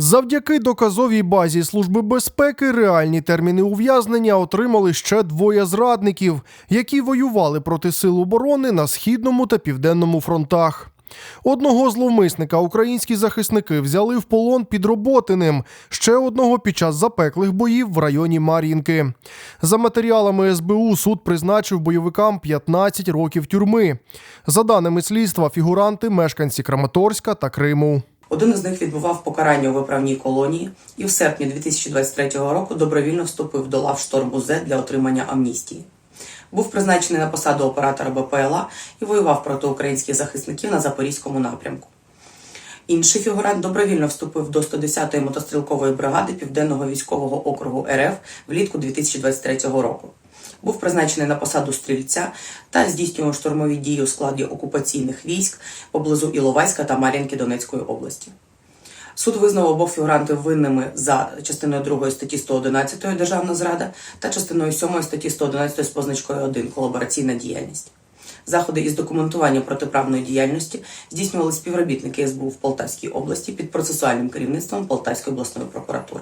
Завдяки доказовій базі Служби безпеки реальні терміни ув'язнення отримали ще двоє зрадників, які воювали проти сил оборони на східному та південному фронтах. Одного зловмисника українські захисники взяли в полон під Роботиним, ще одного під час запеклих боїв в районі Мар'їнки. За матеріалами СБУ суд призначив бойовикам 15 років тюрми. За даними слідства, фігуранти мешканці Краматорська та Криму. Один із них відбував покарання у виправній колонії і в серпні 2023 року добровільно вступив до лав шторму З для отримання амністії. Був призначений на посаду оператора БПЛА і воював проти українських захисників на запорізькому напрямку. Інший фігурант добровільно вступив до 110-ї мотострілкової бригади Південного військового округу РФ влітку 2023 року. Був призначений на посаду стрільця та здійснював штурмові дії у складі окупаційних військ поблизу Іловайська та Мар'їнки Донецької області. Суд визнав обох фігурантів винними за частиною 2 статті 111 Державна зрада та частиною 7 статті 111 з позначкою 1 колабораційна діяльність. Заходи із документування протиправної діяльності здійснювали співробітники СБУ в Полтавській області під процесуальним керівництвом Полтавської обласної прокуратури.